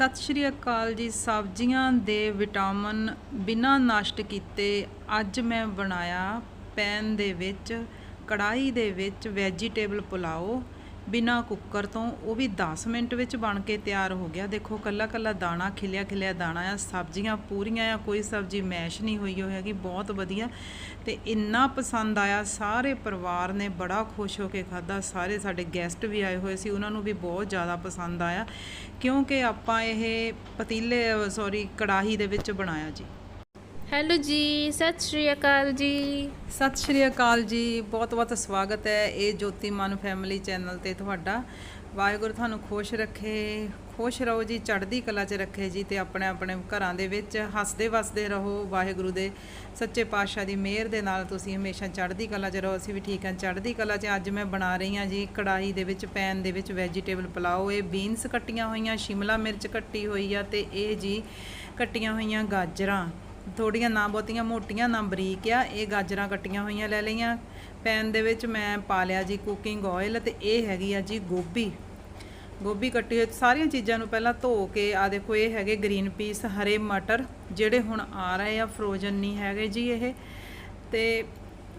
ਸਤਿ ਸ਼੍ਰੀ ਅਕਾਲ ਜੀ ਸਬਜ਼ੀਆਂ ਦੇ ਵਿਟਾਮਿਨ ਬਿਨਾਂ ਨਸ਼ਟ ਕੀਤੇ ਅੱਜ ਮੈਂ ਬਣਾਇਆ ਪੈਨ ਦੇ ਵਿੱਚ ਕੜਾਈ ਦੇ ਵਿੱਚ ਵੈਜੀਟੇਬਲ ਪੁਲਾਓ। ਬਿਨਾਂ ਕੁੱਕਰ ਤੋਂ, ਉਹ ਵੀ 10 ਮਿੰਟ ਵਿੱਚ ਬਣ ਕੇ ਤਿਆਰ ਹੋ ਗਿਆ। ਦੇਖੋ ਕੱਲਾ ਕੱਲਾ ਦਾਣਾ ਖਿਲਿਆ ਖਿਲਿਆ ਦਾਣਾ ਆ, ਸਬਜ਼ੀਆਂ ਪੂਰੀਆਂ ਆ, ਕੋਈ ਸਬਜ਼ੀ ਮੈਸ਼ ਨਹੀਂ ਹੋਈ ਹੋਈ ਹੈਗੀ, ਬਹੁਤ ਵਧੀਆ। ਤੇ ਇੰਨਾ ਪਸੰਦ ਆਇਆ, ਸਾਰੇ ਪਰਿਵਾਰ ਨੇ ਬੜਾ ਖੁਸ਼ ਹੋ ਕੇ ਖਾਦਾ ਸਾਰੇ ਸਾਡੇ ਗੈਸਟ ਵੀ ਆਏ ਹੋਏ ਸੀ, ਉਹਨਾਂ ਨੂੰ ਵੀ ਬਹੁਤ ਜ਼ਿਆਦਾ ਪਸੰਦ ਆਇਆ, ਕਿਉਂਕਿ ਆਪਾਂ ਇਹ ਪਤੀਲੇ ਸੌਰੀ ਕੜਾਹੀ ਦੇ ਵਿੱਚ ਬਣਾਇਆ ਜੀ। ਹੈਲੋ ਜੀ, ਸਤਿ ਸ਼੍ਰੀ ਅਕਾਲ ਜੀ। ਸਤਿ ਸ਼੍ਰੀ ਅਕਾਲ ਜੀ, ਬਹੁਤ ਬਹੁਤ ਸਵਾਗਤ ਹੈ ਇਹ ਜੋਤੀ ਮਨ ਫੈਮਿਲੀ ਚੈਨਲ ਤੇ ਤੁਹਾਡਾ। ਵਾਹਿਗੁਰੂ ਤੁਹਾਨੂੰ ਖੁਸ਼ ਰੱਖੇ, ਖੁਸ਼ ਰਹੋ ਜੀ, ਚੜ੍ਹਦੀ ਕਲਾ 'ਚ ਰੱਖੇ ਜੀ ਤੇ ਆਪਣੇ ਆਪਣੇ ਘਰਾਂ ਦੇ ਵਿੱਚ ਹੱਸਦੇ ਵਸਦੇ ਰਹੋ। ਵਾਹਿਗੁਰੂ ਦੇ ਸੱਚੇ ਪਾਤਸ਼ਾਹ ਦੀ ਮਿਹਰ ਦੇ ਨਾਲ ਤੁਸੀਂ ਹਮੇਸ਼ਾ ਚੜ੍ਹਦੀ ਕਲਾ 'ਚ ਰਹੋ। ਅਸੀਂ ਵੀ ਠੀਕ ਹਾਂ। ਚੜ੍ਹਦੀ ਕਲਾ 'ਚ ਅੱਜ ਮੈਂ ਬਣਾ ਰਹੀ ਹਾਂ ਜੀ, ਕੜਾਹੀ ਦੇ ਵਿੱਚ, ਪੈਨ ਦੇ ਵਿੱਚ ਵੈਜੀਟੇਬਲ ਪੁਲਾਓ। ਇਹ ਬੀਨਸ ਕੱਟੀਆਂ ਹੋਈਆਂ, ਸ਼ਿਮਲਾ ਮਿਰਚ ਕੱਟੀ ਹੋਈ ਆ ਤੇ ਇਹ ਜੀ ਕੱਟੀਆਂ ਹੋਈਆਂ ਗਾਜਰਾਂ। ਥੋੜੀਆਂ ਨਾ ਬਹੁਤੀਆਂ ਮੋਟੀਆਂ ਨਾ ਬਰੀਕ ਆ, ਇਹ ਗਾਜਰਾਂ ਕੱਟੀਆਂ ਹੋਈਆਂ ਲੈ ਲਈਆਂ। ਪੈਨ ਦੇ ਵਿੱਚ ਮੈਂ ਪਾ ਲਿਆ ਜੀ ਕੁਕਿੰਗ ਆਇਲ ਤੇ ਇਹ ਹੈਗੀ ਆ ਜੀ ਗੋਭੀ। ਗੋਭੀ ਕੱਟੀ ਹੋਈ, ਸਾਰੀਆਂ ਚੀਜ਼ਾਂ ਨੂੰ ਪਹਿਲਾਂ ਧੋ ਕੇ ਆ ਦੇਖੋ ਇਹ ਹੈਗੇ ਗ੍ਰੀਨ ਪੀਸ ਹਰੇ ਮਟਰ, ਜਿਹੜੇ ਹੁਣ ਆ ਰਹੇ ਆ ਫਰੋਜ਼ਨ ਨਹੀਂ ਹੈਗੇ ਜੀ ਇਹ। ਤੇ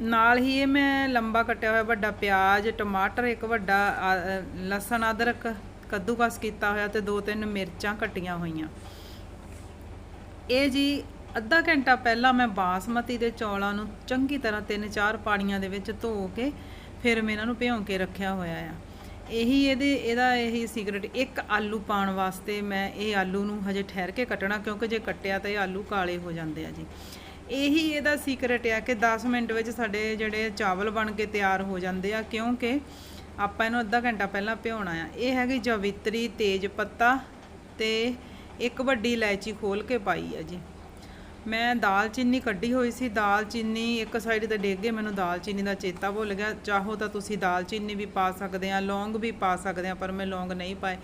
ਨਾਲ ਹੀ ਇਹ ਮੈਂ ਲੰਬਾ ਕੱਟਿਆ ਹੋਇਆ, ਵੱਡਾ ਪਿਆਜ਼, ਟਮਾਟਰ, ਇੱਕ ਵੱਡਾ ਲਸਣ, ਅਦਰਕ ਕੱਦੂਕਸ ਕੀਤਾ ਹੋਇਆ ਤੇ ਦੋ ਤਿੰਨ ਮਿਰਚਾਂ ਕੱਟੀਆਂ ਹੋਈਆਂ। ਇਹ ਜੀ ਅੱਧਾ ਘੰਟਾ ਪਹਿਲਾਂ ਮੈਂ ਬਾਸਮਤੀ ਦੇ ਚੌਲਾਂ ਨੂੰ ਚੰਗੀ ਤਰ੍ਹਾਂ ਤਿੰਨ ਚਾਰ ਪਾਣੀਆਂ ਦੇ ਵਿੱਚ ਧੋ ਕੇ ਫਿਰ ਮੈਂ ਇਹਨਾਂ ਨੂੰ ਭਿਉਂ ਕੇ ਰੱਖਿਆ ਹੋਇਆ ਆ। ਇਹੀ ਇਹਦੇ, ਇਹਦਾ ਇਹੀ ਸੀਕ੍ਰੇਟ ਇੱਕ ਆਲੂ ਪਾਉਣ ਵਾਸਤੇ ਮੈਂ ਇਹ ਆਲੂ ਨੂੰ ਹਜੇ ਠਹਿਰ ਕੇ ਕੱਟਣਾ ਕਿਉਂਕਿ ਜੇ ਕੱਟਿਆ ਤਾਂ ਇਹ ਆਲੂ ਕਾਲੇ ਹੋ ਜਾਂਦੇ ਆ ਜੀ। ਇਹੀ ਇਹਦਾ ਸੀਕ੍ਰੇਟ ਆ ਕਿ 10 ਮਿੰਟ ਵਿੱਚ ਸਾਡੇ ਜਿਹੜੇ ਚਾਵਲ ਬਣ ਕੇ ਤਿਆਰ ਹੋ ਜਾਂਦੇ ਆ ਕਿਉਂਕਿ ਆਪਾਂ ਇਹਨੂੰ ਅੱਧਾ ਘੰਟਾ ਪਹਿਲਾਂ ਭਿਉਣਾ ਆ। ਇਹ ਹੈਗੀ ਜਵਿਤਰੀ ਤੇਜ ਪੱਤਾ ਤੇ ਇੱਕ ਵੱਡੀ ਇਲਾਇਚੀ ਖੋਲ ਕੇ ਪਾਈ ਆ ਜੀ। ਮੈਂ ਦਾਲਚੀਨੀ ਕੱਢੀ ਹੋਈ ਸੀ ਦਾਲਚੀਨੀ ਇੱਕ ਸਾਈਡ ਤੇ ਡਿੱਗ ਗਏ ਮੈਨੂੰ ਦਾਲਚੀਨੀ ਦਾ ਚੇਤਾ ਭੁੱਲ ਗਿਆ। ਚਾਹੋ ਤਾਂ ਤੁਸੀਂ ਦਾਲਚੀਨੀ ਵੀ ਪਾ ਸਕਦੇ ਆ, ਲੌਂਗ ਵੀ ਪਾ ਸਕਦੇ ਆ, ਪਰ ਮੈਂ ਲੌਂਗ ਨਹੀਂ ਪਾਏ।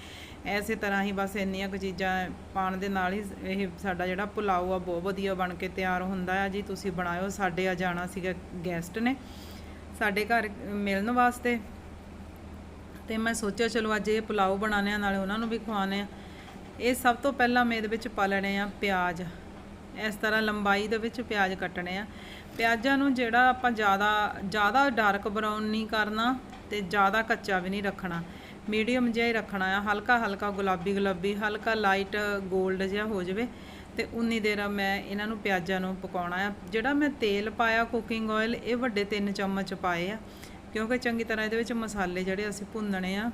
ਐਸੇ ਤਰ੍ਹਾਂ ਹੀ ਬਸ ਇੰਨੀਆਂ ਕੁ ਚੀਜ਼ਾਂ ਪਾਣ ਦੇ ਨਾਲ ਹੀ ਇਹ ਸਾਡਾ ਜਿਹੜਾ ਪੁਲਾਓ ਆ, ਬਹੁਤ ਵਧੀਆ ਬਣ ਕੇ ਤਿਆਰ ਹੁੰਦਾ ਆ। ਜੀ, ਤੁਸੀਂ ਬਣਾਇਓ, ਸਾਡੇ ਆ ਜਾਣਾ ਸੀਗਾ ਗੈਸਟ ਨੇ, ਸਾਡੇ ਘਰ ਮਿਲਣ ਵਾਸਤੇ। ਤੇ ਮੈਂ ਸੋਚਿਆ, ਚਲੋ ਅੱਜ ਇਹ ਪੁਲਾਓ ਬਣਾਉਂਦੇ ਆ, ਨਾਲੇ ਉਹਨਾਂ ਨੂੰ ਵੀ ਖਵਾਉਂਦੇ ਆ। ਇਹ ਸਭ ਤੋਂ ਪਹਿਲਾਂ ਮੈਂ ਇਹਦੇ ਵਿੱਚ ਪਾ ਲੈਣੇ ਆ ਪਿਆਜ਼। ਇਸ ਤਰ੍ਹਾਂ ਲੰਬਾਈ ਦੇ ਵਿੱਚ ਪਿਆਜ਼ ਕੱਟਣੇ ਆ। ਪਿਆਜ਼ਾਂ ਨੂੰ ਜਿਹੜਾ ਆਪਾਂ ਜ਼ਿਆਦਾ ਜ਼ਿਆਦਾ ਡਾਰਕ ਬਰਾਊਨ ਨਹੀਂ ਕਰਨਾ ਤੇ ਜ਼ਿਆਦਾ ਕੱਚਾ ਵੀ ਨਹੀਂ ਰੱਖਣਾ। ਮੀਡੀਅਮ ਜਿਹਾ ਹੀ ਰੱਖਣਾ ਆ, ਹਲਕਾ ਹਲਕਾ ਗੁਲਾਬੀ ਗੁਲਾਬੀ, ਹਲਕਾ ਲਾਈਟ 골ਡ ਜਿਹਾ ਹੋ ਜਾਵੇ ਤੇ ਉਨੀ ਦੇਰ ਮੈਂ ਇਹਨਾਂ ਨੂੰ ਪਿਆਜ਼ਾਂ ਨੂੰ ਪਕਾਉਣਾ ਆ। ਜਿਹੜਾ ਮੈਂ ਤੇਲ ਪਾਇਆ ਕੁਕਿੰਗ ਆਇਲ ਇਹ ਵੱਡੇ 3 ਚਮਚ ਪਾਏ ਆ। ਕਿਉਂਕਿ ਚੰਗੀ ਤਰ੍ਹਾਂ ਇਹਦੇ ਵਿੱਚ ਮਸਾਲੇ ਜਿਹੜੇ ਅਸੀਂ ਭੁੰਨਣੇ ਆ।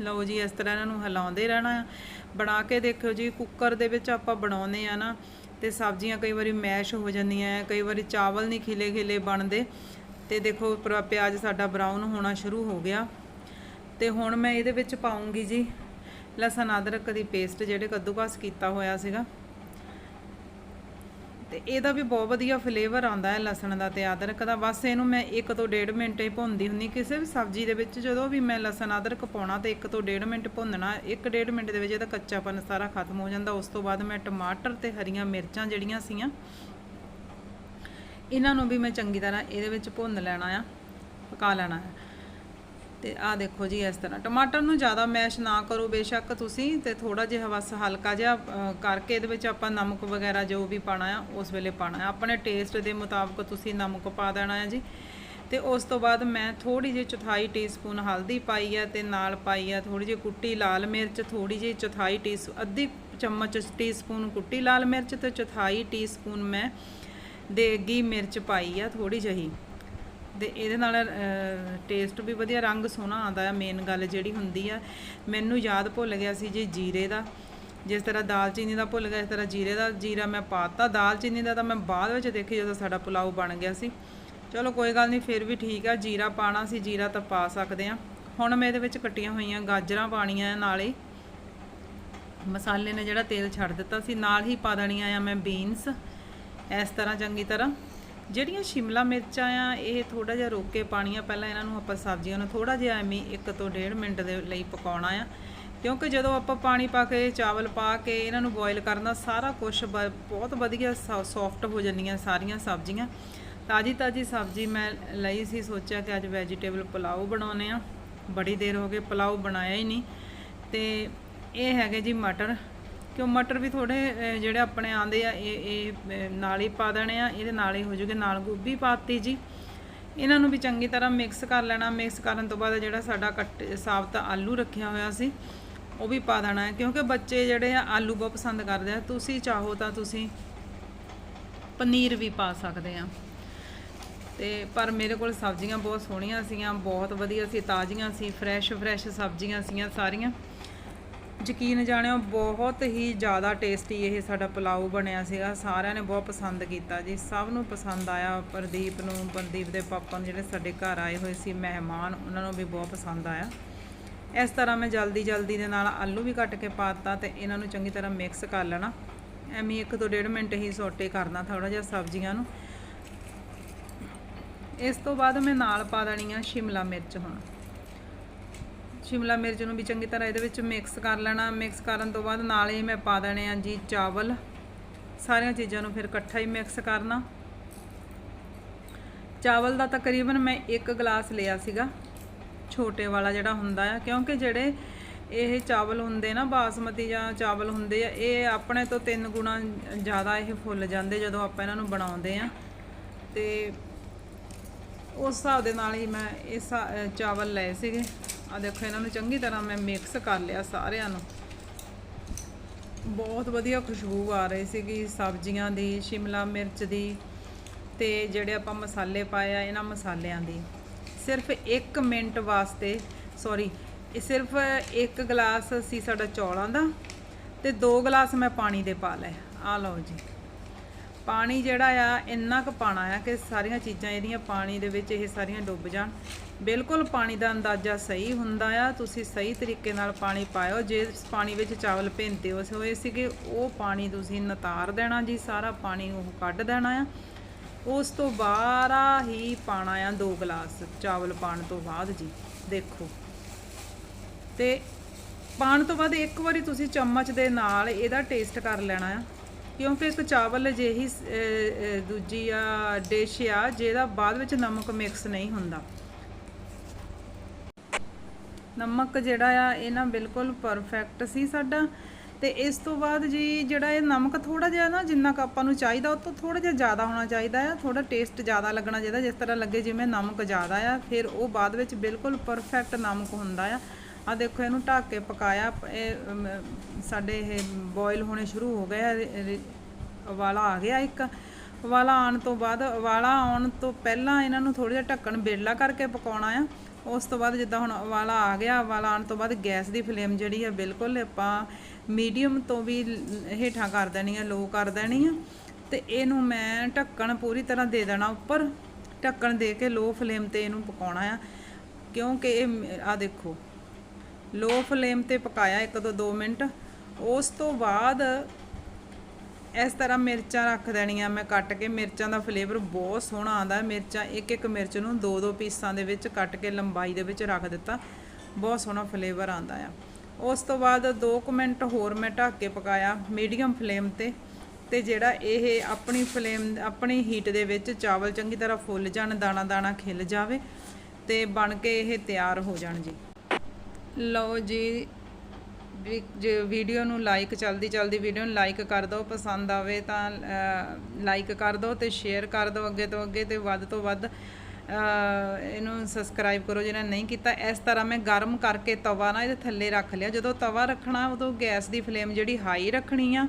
ਲਓ ਜੀ, ਇਸ ਤਰ੍ਹਾਂ ਇਹਨਾਂ ਨੂੰ ਹਿਲਾਉਂਦੇ ਰਹਿਣਾ ਆ। ਬਣਾ ਕੇ ਦੇਖਿਓ ਜੀ ਕੁੱਕਰ ਦੇ ਵਿੱਚ ਆਪਾਂ ਬਣਾਉਨੇ ਆ ਨਾ ਤੇ ਸਬਜ਼ੀਆਂ ਕਈ ਵਾਰੀ ਮੈਸ਼ ਹੋ ਜਾਂਦੀਆਂ ਆ ਕਈ ਵਾਰੀ ਚਾਵਲ ਨਹੀਂ ਖਿਲੇ ਖਿਲੇ ਬਣਦੇ। ਤੇ ਦੇਖੋ ਪਿਆਜ਼ ਸਾਡਾ ਬਰਾਊਨ ਹੋਣਾ ਸ਼ੁਰੂ ਹੋ ਗਿਆ। ਤੇ ਹੁਣ ਮੈਂ ਇਹਦੇ ਵਿੱਚ ਪਾਉਂਗੀ ਜੀ ਲਸਣ ਅਦਰਕ ਦੀ ਪੇਸਟ ਜਿਹੜੇ ਕੱਦੂਕਸ ਕੀਤਾ ਹੋਇਆ ਸੀਗਾ। ਤੇ ਇਹਦਾ ਵੀ ਬਹੁਤ ਵਧੀਆ ਫਲੇਵਰ ਆਉਂਦਾ ਹੈ ਲਸਣ ਦਾ ਤੇ ਅਦਰਕ ਦਾ। ਬਸ ਇਹਨੂੰ ਮੈਂ 1 ਤੋਂ 1.5 ਮਿੰਟ ਹੀ ਭੁੰਨਦੀ ਹੁੰਦੀ, ਕਿਸੇ ਵੀ ਸਬਜ਼ੀ ਦੇ ਵਿੱਚ ਜਦੋਂ ਵੀ ਮੈਂ ਲਸਣ, ਅਦਰਕ ਪਾਉਣਾ ਤੇ 1 ਤੋਂ 1.5 ਮਿੰਟ ਭੁੰਨਣਾ 1.5 ਮਿੰਟ ਦੇ ਵਿੱਚ ਇਹਦਾ ਕੱਚਾਪਨ ਸਾਰਾ ਖਤਮ ਹੋ ਜਾਂਦਾ। ਉਸ ਤੋਂ ਬਾਅਦ ਮੈਂ ਟਮਾਟਰ ਤੇ ਹਰੀਆਂ ਮਿਰਚਾਂ ਜਿਹੜੀਆਂ ਸੀਆਂ, ਇਹਨਾਂ ਨੂੰ ਵੀ ਮੈਂ ਚੰਗੀ ਤਰ੍ਹਾਂ ਇਹਦੇ ਵਿੱਚ ਭੁੰਨ ਲੈਣਾ ਆ, ਪਕਾ ਲੈਣਾ ਹੈ ਤੇ ਆਹ ਦੇਖੋ ਜੀ ਇਸ ਤਰ੍ਹਾਂ। ਟਮਾਟਰ ਨੂੰ ਜ਼ਿਆਦਾ ਮੈਸ਼ ਨਾ ਕਰੋ, ਬੇਸ਼ੱਕ ਤੁਸੀਂ ਤੇ ਥੋੜਾ ਜਿਹਾ ਬਸ ਹਲਕਾ ਜਿਹਾ ਕਰਕੇ ਇਹਦੇ ਵਿੱਚ ਆਪਾਂ ਨਮਕ ਵਗੈਰਾ ਜੋ ਵੀ ਪਾਣਾ ਆ, ਉਸ ਵੇਲੇ ਪਾਣਾ ਆ। ਆਪਣੇ ਟੇਸਟ ਦੇ ਮੁਤਾਬਕ ਤੁਸੀਂ ਨਮਕ ਪਾ ਦੇਣਾ ਹੈ ਜੀ। ਤੇ ਉਸ ਤੋਂ ਬਾਅਦ ਮੈਂ ਥੋੜੀ ਜਿਹੀ ਚੌਥਾਈ ਟੀਸਪੂਨ ਹਲਦੀ ਪਾਈ ਆ ਤੇ ਨਾਲ ਪਾਈ ਆ ਥੋੜੀ ਜਿਹੀ ਕੁੱਟੀ ਲਾਲ ਮਿਰਚ ਥੋੜੀ ਜਿਹੀ ਚੌਥਾਈ ਟੀਸ, ਅੱਧੀ ਚਮਚ ਟੀਸਪੂਨ ਕੁੱਟੀ ਲਾਲ ਮਿਰਚ ਤੇ ਚੌਥਾਈ ਟੀਸਪੂਨ ਮੈਂ ਦੇਗੀ ਮਿਰਚ ਪਾਈ ਆ ਥੋੜੀ ਜਿਹੀ। ਤੇ ਇਹਦੇ ਨਾਲ ਟੇਸਟ ਵੀ ਵਧੀਆ, ਰੰਗ ਸੋਹਣਾ ਆਉਂਦਾ ਆ ਮੇਨ ਗੱਲ ਜਿਹੜੀ ਹੁੰਦੀ ਆ। ਮੈਨੂੰ ਯਾਦ ਭੁੱਲ ਗਿਆ ਸੀ ਜੀ ਜੀਰੇ ਦਾ। ਜਿਸ ਤਰ੍ਹਾਂ ਦਾਲਚੀਨੀ ਦਾ ਭੁੱਲ ਗਿਆ, ਇਸ ਤਰ੍ਹਾਂ ਜੀਰੇ ਦਾ ਜੀਰਾ ਮੈਂ ਪਾਤਾ। ਦਾਲਚੀਨੀ ਦਾ ਤਾਂ ਮੈਂ ਬਾਅਦ ਵਿੱਚ ਦੇਖੀ ਜਦੋਂ ਸਾਡਾ ਪੁਲਾਓ ਬਣ ਗਿਆ ਸੀ। ਚਲੋ ਕੋਈ ਗੱਲ ਨਹੀਂ, ਫਿਰ ਵੀ ਠੀਕ ਆ। ਜੀਰਾ ਪਾਣਾ ਸੀ, ਜੀਰਾ ਤਾਂ ਪਾ ਸਕਦੇ ਆ। ਹੁਣ ਮੈਂ ਇਹਦੇ ਵਿੱਚ ਕੱਟੀਆਂ ਹੋਈਆਂ ਗਾਜਰਾਂ ਪਾਣੀਆਂ ਨਾਲੇ ਮਸਾਲੇ ਨੇ ਜਿਹੜਾ ਤੇਲ ਛੱਡ ਦਿੱਤਾ ਸੀ, ਨਾਲ ਹੀ ਪਾ ਦੇਣੀਆਂ ਆ ਮੈਂ ਬੀਨਸ ਇਸ ਤਰ੍ਹਾਂ ਚੰਗੀ ਤਰ੍ਹਾਂ। ਜਿਹੜੀਆਂ ਸ਼ਿਮਲਾ ਮਿਰਚਾਂ ਆ, ਇਹ ਥੋੜਾ ਜਿਹਾ ਰੋਕ ਕੇ ਪਾਣੀਆਂ ਪਹਿਲਾਂ ਇਹਨਾਂ ਨੂੰ ਆਪਾਂ ਸਬਜ਼ੀਆਂ ਨੂੰ ਥੋੜਾ ਜਿਹਾ ਐਵੇਂ 1 ਤੋਂ 1.5 ਮਿੰਟ ਦੇ ਲਈ ਪਕਾਉਣਾ ਆ। ਕਿਉਂਕਿ ਜਦੋਂ ਆਪਾਂ ਪਾਣੀ ਪਾ ਕੇ, ਚਾਵਲ ਪਾ ਕੇ ਇਹਨਾਂ ਨੂੰ ਬੋਇਲ ਕਰਨਾ ਸਾਰਾ ਕੁਝ ਬਹੁਤ ਵਧੀਆ ਸੌਫਟ ਹੋ ਜਾਂਦੀਆਂ ਸਾਰੀਆਂ ਸਬਜ਼ੀਆਂ। ਤਾਜੀ ਤਾਜੀ ਸਬਜ਼ੀ ਮੈਂ ਲਈ ਸੀ, ਸੋਚਿਆ ਕਿ ਅੱਜ ਵੈਜੀਟੇਬਲ ਪੁਲਾਓ ਬਣਾਉਨੇ ਆ। ਬੜੀ ਦੇਰ ਹੋ ਗਈ, ਪੁਲਾਓ ਬਣਾਇਆ ਹੀ ਨਹੀਂ। ਤੇ ਇਹ ਹੈਗੇ ਜੀ ਮਟਰ। ਕਿਉਂ ਮਟਰ ਵੀ ਥੋੜੇ ਜਿਹੜੇ ਆਪਣੇ ਆਂਦੇ ਆ, ਇਹ ਇਹ ਨਾਲ ਹੀ ਪਾ ਦੇਣੇ ਆ, ਇਹਦੇ ਨਾਲ ਹੀ ਹੋ ਜੂਗੇ, ਨਾਲ ਗੋਭੀ ਪਾਤੀ ਜੀ। ਇਹਨਾਂ ਨੂੰ ਵੀ ਚੰਗੀ ਤਰ੍ਹਾਂ ਮਿਕਸ ਕਰ ਲੈਣਾ ਮਿਕਸ ਕਰਨ ਤੋਂ ਬਾਅਦ ਜਿਹੜਾ ਸਾਡਾ ਕੱਟ, ਸਾਬਤ ਆਲੂ ਰੱਖਿਆ ਹੋਇਆ ਸੀ, ਉਹ ਵੀ ਪਾ ਦੇਣਾ ਹੈ, ਕਿਉਂਕਿ ਬੱਚੇ ਜਿਹੜੇ ਆ, ਆਲੂ ਬਹੁਤ ਪਸੰਦ ਕਰਦੇ ਆ। ਤੁਸੀਂ ਚਾਹੋ ਤਾਂ ਤੁਸੀਂ ਪਨੀਰ ਵੀ ਪਾ ਸਕਦੇ ਆ। ਤੇ ਪਰ ਮੇਰੇ ਕੋਲ ਸਬਜ਼ੀਆਂ ਬਹੁਤ ਸੋਹਣੀਆਂ ਸੀਗੀਆਂ ਬਹੁਤ ਵਧੀਆ ਸੀ, ਤਾਜ਼ੀਆਂ ਸੀ ਫਰੈਸ਼ ਫਰੈਸ਼ ਸਬਜ਼ੀਆਂ ਸੀਗੀਆਂ ਸਾਰੀਆਂ। ਯਕੀਨ ਜਾਣਿਓ, ਬਹੁਤ ਹੀ ਜ਼ਿਆਦਾ ਟੇਸਟੀ ਇਹ ਸਾਡਾ ਪੁਲਾਓ ਬਣਿਆ ਸੀਗਾ। ਸਾਰਿਆਂ ਨੇ ਬਹੁਤ ਪਸੰਦ ਕੀਤਾ ਜੀ। ਸਭ ਨੂੰ ਪਸੰਦ ਆਇਆ। ਪ੍ਰਦੀਪ ਨੂੰ, ਪ੍ਰਦੀਪ ਦੇ ਪਾਪਾ ਨੂੰ ਜਿਹੜੇ ਸਾਡੇ ਘਰ ਆਏ ਹੋਏ ਸੀ, ਮਹਿਮਾਨ, ਉਹਨਾਂ ਨੂੰ ਵੀ ਬਹੁਤ ਪਸੰਦ ਆਇਆ। ਇਸ ਤਰ੍ਹਾਂ ਮੈਂ ਜਲਦੀ ਜਲਦੀ ਦੇ ਨਾਲ ਆਲੂ ਵੀ ਕੱਟ ਕੇ ਪਾਤਾ ਤੇ ਇਹਨਾਂ ਨੂੰ ਚੰਗੀ ਤਰ੍ਹਾਂ ਮਿਕਸ ਕਰ ਲੈਣਾ। ਐਵੇਂ ਇੱਕ ਤੋਂ ਡੇਢ ਮਿੰਟ ਹੀ ਸੋਟੇ ਕਰਨਾ ਥੋੜਾ ਜਿਹਾ ਸਬਜ਼ੀਆਂ ਨੂੰ। ਇਸ ਤੋਂ ਬਾਅਦ ਮੈਂ ਨਾਲ ਪਾ ਦੇਣੀ ਆ ਸ਼ਿਮਲਾ ਮਿਰਚ ਹੁਣ। ਸ਼ਿਮਲਾ ਮਿਰਚ ਨੂੰ ਵੀ ਚੰਗੀ ਤਰ੍ਹਾਂ ਇਹਦੇ ਵਿੱਚ ਮਿਕਸ ਕਰ ਲੈਣਾ। ਮਿਕਸ ਕਰਨ ਤੋਂ ਬਾਅਦ ਨਾਲ ਹੀ ਮੈਂ ਪਾ ਦੇਣੇ ਆ ਜੀ ਚਾਵਲ। ਸਾਰੀਆਂ ਚੀਜ਼ਾਂ ਨੂੰ ਫਿਰ ਇਕੱਠਾ ਹੀ ਮਿਕਸ ਕਰਨਾ। ਚਾਵਲ ਦਾ ਤਕਰੀਬਨ ਮੈਂ 1 ਗਲਾਸ ਲਿਆ ਸੀਗਾ। ਛੋਟੇ ਵਾਲਾ ਜਿਹੜਾ ਹੁੰਦਾ ਆ, ਕਿਉਂਕਿ ਜਿਹੜੇ ਇਹ ਚਾਵਲ ਹੁੰਦੇ ਨਾ, ਬਾਸਮਤੀ ਜਾਂ ਚਾਵਲ ਹੁੰਦੇ ਆ, ਇਹ ਆਪਣੇ ਤੋਂ ਤਿੰਨ ਗੁਣਾ ਜ਼ਿਆਦਾ ਇਹ ਫੁੱਲ ਜਾਂਦੇ ਜਦੋਂ ਆਪਾਂ ਇਹਨਾਂ ਨੂੰ ਬਣਾਉਂਦੇ ਆ। ਤੇ ਉਸ ਹਿਸਾਬ ਦੇ ਨਾਲ ਹੀ ਮੈਂ ਇਹ ਸਾ- ਚਾਵਲ ਲਏ ਸੀਗੇ। ਆ ਦੇਖੋ, ਇਹਨਾਂ ਨੂੰ ਚੰਗੀ ਤਰ੍ਹਾਂ ਮੈਂ ਮਿਕਸ ਕਰ ਲਿਆ ਸਾਰਿਆਂ ਨੂੰ। ਬਹੁਤ ਵਧੀਆ ਖੁਸ਼ਬੂ ਆ ਰਹੀ ਸੀਗੀ, ਸਬਜ਼ੀਆਂ ਦੀ, ਸ਼ਿਮਲਾ ਮਿਰਚ ਦੀ ਤੇ ਜਿਹੜੇ ਆਪਾਂ ਮਸਾਲੇ ਪਾਏ ਆ, ਇਹਨਾਂ ਮਸਾਲਿਆਂ ਦੀ। ਸਿਰਫ 1 ਮਿੰਟ ਵਾਸਤੇ ਸੌਰੀ ਇਹ ਸਿਰਫ 1 ਗਲਾਸ ਸੀ ਸਾਡਾ ਚੌਲਾਂ ਦਾ ਤੇ 2 ਗਲਾਸ ਮੈਂ ਪਾਣੀ ਦੇ ਪਾ ਲਏ। ਆ ਲਓ ਜੀ। ਪਾਣੀ ਜਿਹੜਾ ਆ, ਇੰਨਾ ਕੁ ਪਾਣਾ ਆ ਕਿ ਸਾਰੀਆਂ ਚੀਜ਼ਾਂ ਇਹਦੀਆਂ ਪਾਣੀ ਦੇ ਵਿੱਚ ਇਹ ਸਾਰੀਆਂ ਡੁੱਬ ਜਾਣ। ਬਿਲਕੁਲ ਪਾਣੀ ਦਾ ਅੰਦਾਜ਼ਾ ਸਹੀ ਹੁੰਦਾ ਆ। ਤੁਸੀਂ ਸਹੀ ਤਰੀਕੇ ਨਾਲ ਪਾਣੀ ਪਾਇਓ। ਜੇ ਪਾਣੀ ਵਿੱਚ ਚਾਵਲ ਭਿੰਤੇ ਹੋਏ ਹੋਏ ਸੀਗੇ, ਉਹ ਪਾਣੀ ਤੁਸੀਂ ਨਤਾਰ ਦੇਣਾ ਜੀ, ਸਾਰਾ ਪਾਣੀ ਉਹ ਕੱਢ ਦੇਣਾ ਆ। ਉਸ ਤੋਂ ਬਾਅਦ ਹੀ ਪਾਣਾ ਆ 2 ਗਲਾਸ ਚਾਵਲ ਪਾਣ ਤੋਂ ਬਾਅਦ ਜੀ, ਦੇਖੋ। ਤੇ ਪਾਣ ਤੋਂ ਬਾਅਦ ਇੱਕ ਵਾਰੀ ਤੁਸੀਂ ਚਮਚ ਦੇ ਨਾਲ ਇਹਦਾ ਟੇਸਟ ਕਰ ਲੈਣਾ ਆ। ਕਿਉਂਕਿ ਇੱਕ ਚਾਵਲ ਅਜਿਹੀ ਦੂਜੀ ਆ ਡਿਸ਼ ਆ ਜਿਹਦਾ ਬਾਅਦ ਵਿੱਚ ਨਮਕ ਮਿਕਸ ਨਹੀਂ ਹੁੰਦਾ। ਨਮਕ ਜਿਹੜਾ ਆ, ਇਹ ਨਾ ਬਿਲਕੁਲ ਪਰਫੈਕਟ ਸੀ ਸਾਡਾ। ਤੇ ਇਸ ਤੋਂ ਬਾਅਦ ਜੀ ਜਿਹੜਾ ਇਹ ਨਮਕ ਥੋੜਾ ਜਿਹਾ ਨਾ ਜਿੰਨਾ ਕੁ ਆਪਾਂ ਨੂੰ ਚਾਹੀਦਾ, ਉਹ ਤੋਂ ਥੋੜਾ ਜਿਹਾ ਜ਼ਿਆਦਾ ਹੋਣਾ ਚਾਹੀਦਾ ਆ। ਥੋੜਾ ਟੇਸਟ ਜ਼ਿਆਦਾ ਲੱਗਣਾ ਚਾਹੀਦਾ ਜਿਸ ਤਰ੍ਹਾਂ ਲੱਗੇ ਜਿਵੇਂ ਨਮਕ ਜ਼ਿਆਦਾ ਆ, ਫਿਰ ਉਹ ਬਾਅਦ ਵਿੱਚ ਬਿਲਕੁਲ ਪਰਫੈਕਟ ਨਮਕ ਹੁੰਦਾ ਆ। ਆ ਦੇਖੋ, ਇਹਨੂੰ ਢੱਕ ਕੇ ਪਕਾਇਆ। ਇਹ ਸਾਡੇ ਇਹ ਬੋਇਲ ਹੋਣੇ ਸ਼ੁਰੂ ਹੋ ਗਏ ਉਬਾਲਾ ਆ ਗਿਆ ਇੱਕ। ਉਬਾਲਾ ਆਉਣ ਤੋਂ ਬਾਅਦ, ਉਬਾਲਾ ਆਉਣ ਤੋਂ ਪਹਿਲਾਂ ਇਹਨਾਂ ਨੂੰ ਥੋੜਾ ਜਿਹਾ ਢੱਕਣ ਬੇਲਾ ਕਰਕੇ ਪਕਾਉਣਾ ਆ। ਉਸ ਤੋਂ ਬਾਅਦ ਜਿੱਦਾਂ ਹੁਣ ਉਬਾਲਾ ਆ ਗਿਆ, ਉਬਾਲਾ ਆਉਣ ਤੋਂ ਬਾਅਦ ਗੈਸ ਦੀ ਫਲੇਮ ਜਿਹੜੀ ਆ, ਬਿਲਕੁਲ ਆਪਾਂ ਮੀਡੀਅਮ ਤੋਂ ਵੀ ਹੇਠਾਂ ਕਰ ਦੇਣੀ ਆ, ਲੋ ਕਰ ਦੇਣੀ ਆ। ਤੇ ਇਹਨੂੰ ਮੈਂ ਢੱਕਣ ਪੂਰੀ ਤਰ੍ਹਾਂ ਦੇ ਦੇਣਾ ਉੱਪਰ। ਢੱਕਣ ਦੇ ਕੇ ਲੋ ਫਲੇਮ ਤੇ ਇਹਨੂੰ ਪਕਾਉਣਾ ਆ। ਕਿਉਂਕਿ ਇਹ ਆ ਦੇਖੋ ਲੋ ਫਲੇਮ ਤੇ ਪਕਾਇਆ ਇੱਕ ਤੋਂ 2 ਮਿੰਟ। ਉਸ ਤੋਂ ਬਾਅਦ ਇਸ ਤਰ੍ਹਾਂ ਮਿਰਚਾਂ ਰੱਖ ਦੇਣੀਆਂ। ਮੈਂ ਕੱਟ ਕੇ ਮਿਰਚਾਂ ਦਾ ਫਲੇਵਰ ਬਹੁਤ ਸੋਹਣਾ ਆਉਂਦਾ। ਮਿਰਚਾਂ ਇੱਕ ਇੱਕ ਮਿਰਚ ਨੂੰ ਦੋ ਦੋ ਪੀਸਾਂ ਦੇ ਵਿੱਚ ਕੱਟ ਕੇ ਲੰਬਾਈ ਦੇ ਵਿੱਚ ਰੱਖ ਦਿੱਤਾ। ਬਹੁਤ ਸੋਹਣਾ ਫਲੇਵਰ ਆਉਂਦਾ ਆ। ਉਸ ਤੋਂ ਬਾਅਦ 2 ਮਿੰਟ ਹੋਰ ਮੈਂ ਢੱਕ ਕੇ ਪਕਾਇਆ ਮੀਡੀਅਮ ਫਲੇਮ ਤੇ। ਤੇ ਜਿਹੜਾ ਇਹ ਆਪਣੀ ਫਲੇਮ, ਆਪਣੀ ਹੀਟ ਦੇ ਵਿੱਚ ਚਾਵਲ ਚੰਗੀ ਤਰ੍ਹਾਂ ਫੁੱਲ ਜਾਣ ਦਾਣਾ ਦਾਣਾ ਖਿਲ ਜਾਵੇ ਤੇ ਬਣ ਕੇ ਇਹ ਤਿਆਰ ਹੋ ਜਾਣ ਜੀ। ਲਓ ਜੀ, ਵੀ ਜੇ ਵੀਡੀਓ ਨੂੰ ਲਾਈਕ ਚਲਦੀ ਚਲਦੀ ਵੀਡੀਓ ਨੂੰ ਲਾਈਕ ਕਰ ਦਿਓ, ਪਸੰਦ ਆਵੇ ਤਾਂ ਲਾਈਕ ਕਰ ਦਿਓ ਤੇ ਸ਼ੇਅਰ ਕਰ ਦਿਓ ਅੱਗੇ ਤੋਂ ਅੱਗੇ ਤੇ ਵੱਧ ਤੋਂ ਵੱਧ ਇਹਨੂੰ ਸਬਸਕ੍ਰਾਈਬ ਕਰੋ ਜਿਹਨਾਂ ਨਹੀਂ ਕੀਤਾ। ਇਸ ਤਰ੍ਹਾਂ ਮੈਂ ਗਰਮ ਕਰਕੇ ਤਵਾ ਨਾ ਇਹਦੇ ਥੱਲੇ ਰੱਖ ਲਿਆ। ਜਦੋਂ ਤਵਾ ਰੱਖਣਾ, ਉਦੋਂ ਗੈਸ ਦੀ ਫਲੇਮ ਜਿਹੜੀ ਹਾਈ ਰੱਖਣੀ ਆ,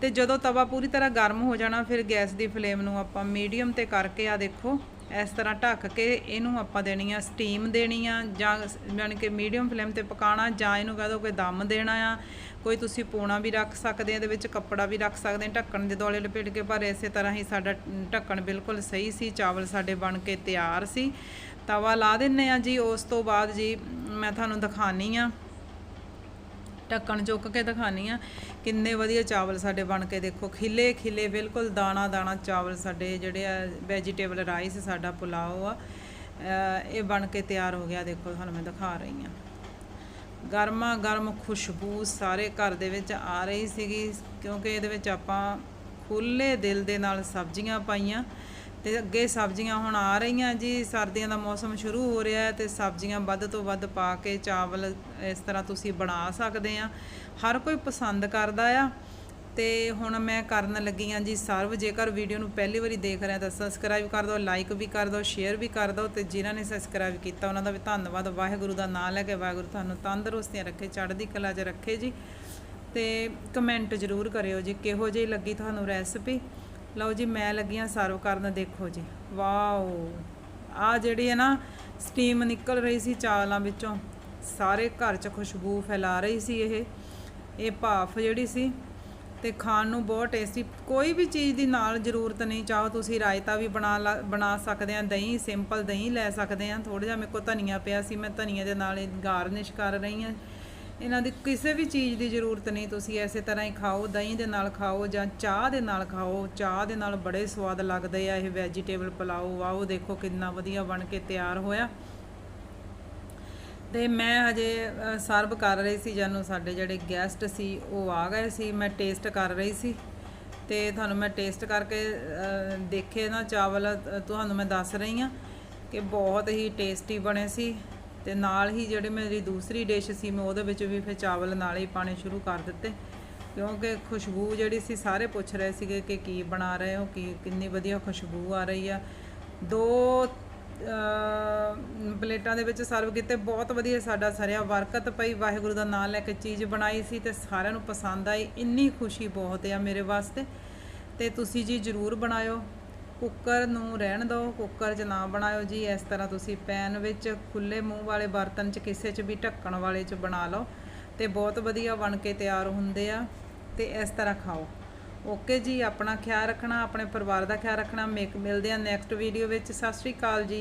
ਤੇ ਜਦੋਂ ਤਵਾ ਪੂਰੀ ਤਰ੍ਹਾਂ ਗਰਮ ਹੋ ਜਾਣਾ, ਫਿਰ ਗੈਸ ਦੀ ਫਲੇਮ ਨੂੰ ਆਪਾਂ ਮੀਡੀਅਮ ਤੇ ਕਰਕੇ ਆ ਦੇਖੋ। ਇਸ ਤਰ੍ਹਾਂ ਢੱਕ ਕੇ ਇਹਨੂੰ ਆਪਾਂ ਦੇਣੀ ਆ ਸਟੀਮ ਦੇਣੀ ਆ, ਜਾਂ ਯਾਨੀ ਕਿ ਮੀਡੀਅਮ ਫਲੇਮ ਤੇ ਪਕਾਉਣਾ, ਜਾਂ ਇਹਨੂੰ ਕਹਦੋ ਕੋਈ ਦਮ ਦੇਣਾ ਆ। ਕੋਈ ਤੁਸੀਂ ਪੂਣਾ ਵੀ ਰੱਖ ਸਕਦੇ ਆ, ਇਹਦੇ ਵਿੱਚ ਕੱਪੜਾ ਵੀ ਰੱਖ ਸਕਦੇ ਆ, ਢੱਕਣ ਦੇ ਦੁਆਲੇ ਲਪੇਟ ਕੇ, ਪਰ ਇਸੇ ਤਰ੍ਹਾਂ ਹੀ ਸਾਡਾ ਢੱਕਣ ਬਿਲਕੁਲ ਸਹੀ ਸੀ, ਚਾਵਲ ਸਾਡੇ ਬਣ ਕੇ ਤਿਆਰ ਸੀ। ਤਵਾ ਲਾ ਦਿੰਨੇ ਆ ਜੀ, ਉਸ ਤੋਂ ਬਾਅਦ ਜੀ ਮੈਂ ਤੁਹਾਨੂੰ ਦਿਖਾਣੀ ਆ। ਢੱਕਣ ਚੁੱਕ ਕੇ ਦਿਖਾਣੀ ਆ। ਕਿੰਨੇ ਵਧੀਆ ਚਾਵਲ ਸਾਡੇ ਬਣ ਕੇ ਦੇਖੋ। ਖਿਲੇ ਖਿਲੇ, ਬਿਲਕੁਲ ਦਾਣਾ ਦਾਣਾ ਚਾਵਲ ਸਾਡੇ ਜਿਹੜੇ ਆ ਵੈਜੀਟੇਬਲ ਰਾਈਸ ਸਾਡਾ ਪੁਲਾਓ ਆ। ਇਹ ਬਣ ਕੇ ਤਿਆਰ ਹੋ ਗਿਆ। ਦੇਖੋ, ਤੁਹਾਨੂੰ ਮੈਂ ਦਿਖਾ ਰਹੀ ਆ। ਗਰਮਾ ਗਰਮ ਖੁਸ਼ਬੂ ਸਾਰੇ ਘਰ ਦੇ ਵਿੱਚ ਆ ਰਹੀ ਸੀਗੀ। ਕਿਉਂਕਿ ਇਹਦੇ ਵਿੱਚ ਆਪਾਂ ਖੁੱਲੇ ਦਿਲ ਦੇ ਨਾਲ ਸਬਜ਼ੀਆਂ ਪਾਈਆਂ। ਤੇ ਅੱਗੇ ਸਬਜ਼ੀਆਂ ਹੁਣ ਆ ਰਹੀਆਂ ਜੀ, ਸਰਦੀਆਂ ਦਾ ਮੌਸਮ ਸ਼ੁਰੂ ਹੋ ਰਿਹਾ ਹੈ ਤੇ ਸਬਜ਼ੀਆਂ ਵੱਧ ਤੋਂ ਵੱਧ ਪਾ ਕੇ ਚਾਵਲ ਇਸ ਤਰ੍ਹਾਂ ਤੁਸੀਂ ਬਣਾ ਸਕਦੇ ਆ। ਹਰ ਕੋਈ ਪਸੰਦ ਕਰਦਾ ਆ। ਤੇ ਹੁਣ ਮੈਂ ਕਰਨ ਲੱਗੀ ਆ ਜੀ ਸਰਵ। ਜੇਕਰ ਵੀਡੀਓ ਨੂੰ ਪਹਿਲੀ ਵਾਰੀ ਦੇਖ ਰਿਹਾ ਤਾਂ ਸਬਸਕ੍ਰਾਈਬ ਕਰ ਦਿਓ ਲਾਈਕ ਵੀ ਕਰ ਦਿਓ ਸ਼ੇਅਰ ਵੀ ਕਰ ਦਿਓ ਤੇ ਜਿਨ੍ਹਾਂ ਨੇ ਸਬਸਕ੍ਰਾਈਬ ਕੀਤਾ ਉਹਨਾਂ ਦਾ ਵੀ ਧੰਨਵਾਦ। ਵਾਹਿਗੁਰੂ ਦਾ ਨਾਮ ਲੈ ਕੇ ਵਾਹਿਗੁਰੂ ਤੁਹਾਨੂੰ ਤੰਦਰੁਸਤੀਆਂ ਰੱਖੇ, ਚੜ੍ਹਦੀ ਕਲਾ 'ਚ ਰੱਖੇ ਜੀ। ਤੇ ਕਮੈਂਟ ਜ਼ਰੂਰ ਕਰਿਓ ਜੀ, ਕਿਹੋ ਜਿਹੀ ਲੱਗੀ ਤੁਹਾਨੂੰ ਰੈਸਪੀ ਲਓ ਜੀ, ਮੈਂ ਲੱਗੀਆਂ ਸਰਵ ਕਰਨ ਦੇਖੋ ਜੀ। ਵਾਓ। ਆ ਜਿਹੜੀ ਹੈ ਨਾ ਸਟੀਮ ਨਿਕਲ ਰਹੀ ਸੀ ਚਾਵਲਾਂ ਵਿੱਚੋਂ। ਸਾਰੇ ਘਰ 'ਚ ਖੁਸ਼ਬੂ ਫੈਲਾ ਰਹੀ ਸੀ ਇਹ। ਇਹ ਭਾਫ ਜਿਹੜੀ ਸੀ ਤੇ ਖਾਣ ਨੂੰ ਬਹੁਤ ਟੇਸਟੀ ਕੋਈ ਵੀ ਚੀਜ਼ ਦੀ ਨਾਲ ਜ਼ਰੂਰਤ ਨਹੀਂ। ਚਾਹੋ ਤੁਸੀਂ ਰਾਇਤਾ ਵੀ ਬਣਾ ਲਾ- ਬਣਾ ਸਕਦੇ ਆ, ਦਹੀਂ ਸਿੰਪਲ ਦਹੀਂ ਲੈ ਸਕਦੇ ਆ। ਥੋੜਾ ਜਿਹਾ ਮੇਰੇ ਕੋਲ ਧਨੀਆ ਪਿਆ ਸੀ, ਮੈਂ ਧਨੀਆ ਦੇ ਨਾਲ ਗਾਰਨਿਸ਼ ਕਰ ਰਹੀ ਆ। ਇਹਨਾਂ ਦੀ ਕਿਸੇ ਵੀ ਚੀਜ਼ ਦੀ ਜ਼ਰੂਰਤ ਨਹੀਂ, ਤੁਸੀਂ ਐਸੇ ਤਰ੍ਹਾਂ ਹੀ ਖਾਓ, ਦਹੀਂ ਦੇ ਨਾਲ ਖਾਓ ਜਾਂ ਚਾਹ ਦੇ ਨਾਲ ਖਾਓ। ਚਾਹ ਦੇ ਨਾਲ ਬੜੇ ਸਵਾਦ ਲੱਗਦੇ ਆ, ਇਹ ਵੈਜੀਟੇਬਲ ਪਲਾਓ। ਵਾਓ, ਦੇਖੋ ਕਿੰਨਾ ਵਧੀਆ ਬਣ ਕੇ ਤਿਆਰ ਹੋਇਆ। ਤੇ ਮੈਂ ਹਜੇ ਸਰਵ ਕਰ ਰਹੀ ਸੀ ਜਾਨੂੰ, ਸਾਡੇ ਜਿਹੜੇ ਗੈਸਟ ਸੀ, ਉਹ ਆ ਗਏ ਸੀ। ਮੈਂ ਟੇਸਟ ਕਰ ਰਹੀ ਸੀ। ਤੇ ਤੁਹਾਨੂੰ ਮੈਂ ਟੇਸਟ ਕਰਕੇ ਦੇਖੇ ਨਾ ਚਾਵਲ ਤੁਹਾਨੂੰ ਮੈਂ ਦੱਸ ਰਹੀ ਹਾਂ ਕਿ ਬਹੁਤ ਹੀ ਟੇਸਟੀ ਬਣੇ ਸੀ। ਤੇ ਨਾਲ ਹੀ ਜਿਹੜੇ ਮੇਰੀ ਦੂਸਰੀ ਡਿਸ਼ ਸੀ, ਮੈਂ ਉਹਦੇ ਵਿੱਚ ਵੀ ਫਿਰ ਚਾਵਲ ਨਾਲ ਹੀ ਪਾਣੇ ਸ਼ੁਰੂ ਕਰ ਦਿੱਤੇ। ਕਿਉਂਕਿ ਖੁਸ਼ਬੂ ਜਿਹੜੀ ਸੀ, ਸਾਰੇ ਪੁੱਛ ਰਹੇ ਸੀਗੇ ਕਿ ਕੀ ਬਣਾ ਰਹੇ ਹੋ, ਕੀ ਕਿੰਨੀ ਵਧੀਆ ਖੁਸ਼ਬੂ ਆ ਰਹੀ ਆ। ਦੋ ਪਲੇਟਾਂ ਦੇ ਵਿੱਚ ਸਰਵ ਕੀਤੇ, ਬਹੁਤ ਵਧੀਆ ਸਾਡਾ ਸਰਿਆ ਵਰਕਤ ਪਈ, ਵਾਹਿਗੁਰੂ ਦਾ ਨਾਮ ਲੈ ਕੇ ਚੀਜ਼ ਬਣਾਈ ਸੀ ਤੇ ਸਾਰਿਆਂ ਨੂੰ ਪਸੰਦ ਆਈ, ਇੰਨੀ ਖੁਸ਼ੀ ਬਹੁਤ ਆ ਮੇਰੇ ਵਾਸਤੇ। ਤੇ ਤੁਸੀਂ ਜੀ ਜਰੂਰ ਬਣਾਇਓ। ਕੁੱਕਰ ਨੂੰ ਰਹਿਣ ਦਿਓ, ਕੁੱਕਰ 'ਚ ਨਾ ਬਣਾਇਓ ਜੀ। ਇਸ ਤਰ੍ਹਾਂ ਤੁਸੀਂ ਪੈਨ ਵਿੱਚ ਖੁੱਲੇ ਮੂੰਹ ਵਾਲੇ ਬਰਤਨ 'ਚ ਕਿਸੇ 'ਚ ਵੀ ਢੱਕਣ ਵਾਲੇ 'ਚ ਬਣਾ ਲਓ ਤੇ ਬਹੁਤ ਵਧੀਆ ਬਣ ਕੇ ਤਿਆਰ ਹੁੰਦੇ ਆ ਤੇ ਇਸ ਤਰ੍ਹਾਂ ਖਾਓ। ਓਕੇ ਜੀ, ਆਪਣਾ ਖਿਆਲ ਰੱਖਣਾ, ਆਪਣੇ ਪਰਿਵਾਰ ਦਾ ਖਿਆਲ ਰੱਖਣਾ। ਮੇਕ ਮਿਲਦੇ ਆ ਨੈਕਸਟ ਵੀਡੀਓ ਵਿੱਚ। ਸਤਿ ਸ਼੍ਰੀ ਅਕਾਲ ਜੀ।